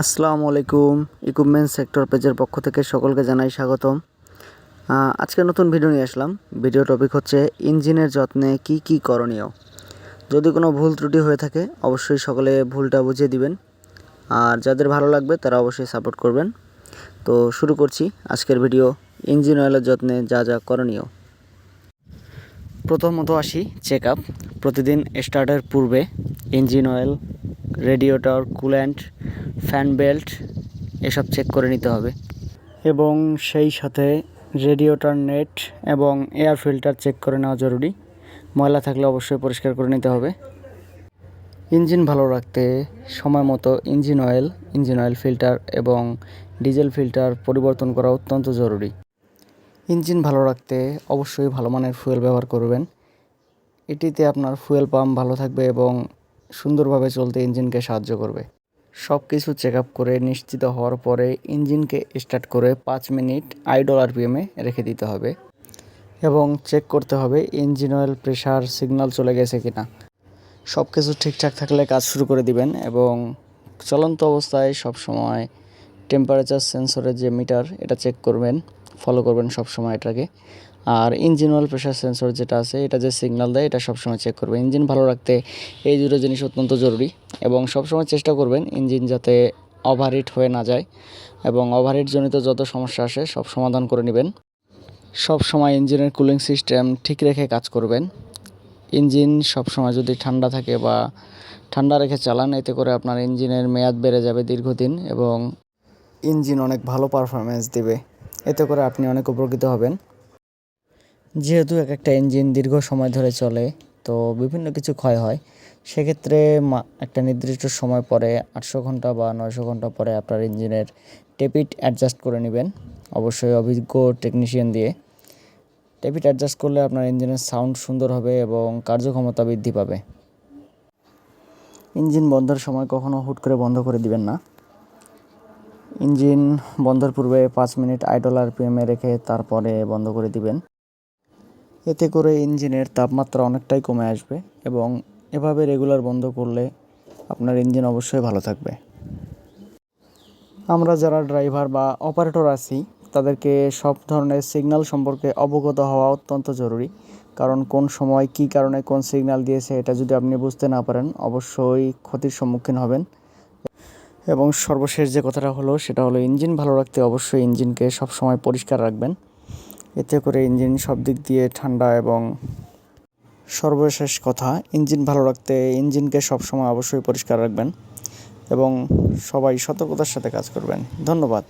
আসসালামু আলাইকুম। Equipment sector পেজের পক্ষ থেকে সকলকে জানাই স্বাগতম। আজকে নতুন ভিডিও নিয়ে আসলাম। ভিডিও টপিক হচ্ছে ইঞ্জিনের যত্নে কি কি করণীয়। যদি কোনো ভুল ত্রুটি হয়ে থাকে, অবশ্যই সকলে ভুলটা বুঝিয়ে দিবেন। আর যাদের ভালো লাগবে, তারা অবশ্যই সাপোর্ট করবেন। তো শুরু করছি আজকের ভিডিও ইঞ্জিন অয়েলের যত্নে যা যা করণীয়। প্রথমত আসি চেক আপ প্রতিদিন স্টার্টের পূর্বে engine oil radiator coolant, fan belt এসব চেক করে নিতে হবে। এবং সেই সাথে রেডিয়েটর নেট এবং এয়ার ফিল্টার চেক করে নেওয়া জরুরি। ময়লা থাকলে অবশ্যই পরিষ্কার করে নিতে হবে। ইঞ্জিন ভালো রাখতে সময় মতো engine oil engine oil filter এবং ডিজেল ফিল্টার পরিবর্তন করা অত্যন্ত জরুরি। ইঞ্জিন ভালো রাখতে অবশ্যই ভালো মানের ফুয়েল ব্যবহার করবেন। এটিতে আপনার ফুয়েল পাম্প ভালো থাকবে এবং সুন্দরভাবে চলতে ইঞ্জিনকে সাহায্য করবে। সব কিছু চেক আপ করে নিশ্চিত হওয়ার পরে ইঞ্জিনকে স্টার্ট করে পাঁচ মিনিট আইডল আর আরপিএমে রেখে দিতে হবে এবং চেক করতে হবে ইঞ্জিন অয়েল প্রেশার সিগন্যাল চলে গেছে কিনা। সব কিছু ঠিকঠাক থাকলে কাজ শুরু করে দিবেন এবং চলন্ত অবস্থায় সব সময় টেম্পারেচার সেন্সরের যে মিটার এটা চেক করবেন ফলো করবেন সব সময় এটাকে। আর ইঞ্জিন অয়েল প্রেশার সেন্সর যেটা আছে, এটা যে সিগন্যাল দেয়, এটা সবসময় চেক করবেন। ইঞ্জিন ভালো রাখতে এই দুটো জিনিস অত্যন্ত জরুরি এবং সবসময় চেষ্টা করবেন ইঞ্জিন যাতে ওভারহিট হয়ে না যায় এবং ওভারহিট জনিত যত সমস্যা আসে, সব সমাধান করে নেবেন। সব সময় ইঞ্জিনের কুলিং সিস্টেম ঠিক রেখে কাজ করবেন। ইঞ্জিন সব সময় যদি ঠান্ডা থাকে বা ঠান্ডা রেখে চালান, এতে করে আপনার ইঞ্জিনের মেয়াদ বেড়ে যাবে দীর্ঘদিন এবং ইঞ্জিন অনেক ভালো পারফরমেন্স দেবে। এতে করে আপনি অনেক উপকৃত হবেন। যেহেতু এক একটা ইঞ্জিন দীর্ঘ সময় ধরে চলে, তো বিভিন্ন কিছু ক্ষয় হয়। সেক্ষেত্রে একটা নির্দিষ্ট সময় পরে আটশো ঘণ্টা বা নয়শো ঘণ্টা পরে আপনার ইঞ্জিনের টেপিট অ্যাডজাস্ট করে নেবেন, অবশ্যই অভিজ্ঞ টেকনিশিয়ান দিয়ে। টেপিট অ্যাডজাস্ট করলে আপনার ইঞ্জিনের সাউন্ড সুন্দর হবে এবং কার্যক্ষমতা বৃদ্ধি পাবে। ইঞ্জিন বন্ধের সময় কখনো হুট করে বন্ধ করে দিবেন না। ইঞ্জিন বন্ধের পূর্বে পাঁচ মিনিট আইডল আর আরপিএমে রেখে তারপরে বন্ধ করে দিবেন। এতে করে ইঞ্জিনের তাপমাত্রা অনেকটাই কমে আসবে এবং এভাবে রেগুলার বন্ধ করলে আপনার ইঞ্জিন অবশ্যই ভালো থাকবে। আমরা যারা ড্রাইভার বা অপারেটর আছি, তাদেরকে সব ধরনের সিগনাল সম্পর্কে অবগত হওয়া অত্যন্ত জরুরি। কারণ কোন সময় কী কারণে কোন সিগনাল দিয়েছে, এটা যদি আপনি বুঝতে না পারেন, অবশ্যই ক্ষতির সম্মুখীন হবেন। এবং সর্বশেষ যে কথাটা হলো, সেটা হলো ইঞ্জিন ভালো রাখতে অবশ্যই ইঞ্জিনকে সবসময় পরিষ্কার রাখবেন। এতে করে ইঞ্জিন সব দিক দিয়ে ঠান্ডা এবং সর্বশেষ কথা, ইঞ্জিন ভালো রাখতে ইঞ্জিনকে সবসময় অবশ্যই পরিষ্কার রাখবেন এবং সবাই সতর্কতার সাথে কাজ করবেন। ধন্যবাদ।